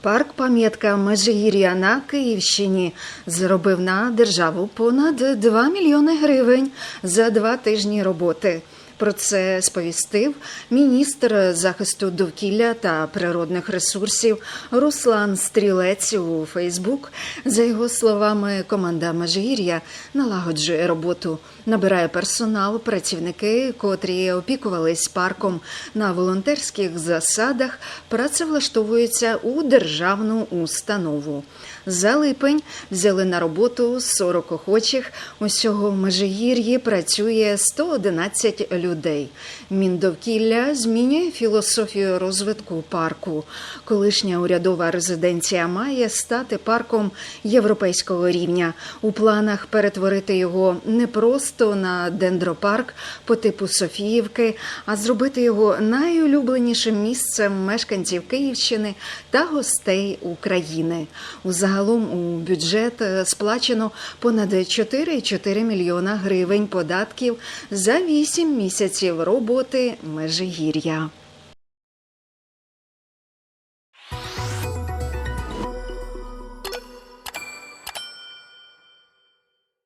Парк пам'ятка Межигір'я на Київщині зробив на державу понад 2 мільйони гривень за два тижні роботи. Про це сповістив міністр захисту довкілля та природних ресурсів Руслан Стрілець у Фейсбук. За його словами, команда Межигір'я налагоджує роботу, набирає персонал, працівники, котрі опікувались парком на волонтерських засадах, працевлаштовуються у державну установу. За липень взяли на роботу 40 охочих. Усього в Межигір'ї працює 111 людей. Міндовкілля змінює філософію розвитку парку. Колишня урядова резиденція має стати парком європейського рівня. У планах перетворити його не просто на дендропарк по типу Софіївки, а зробити його найулюбленішим місцем мешканців Київщини та гостей України. Загалом у бюджет е, сплачено понад 4,4 мільйона гривень податків за 8 місяців роботи Межигір'я.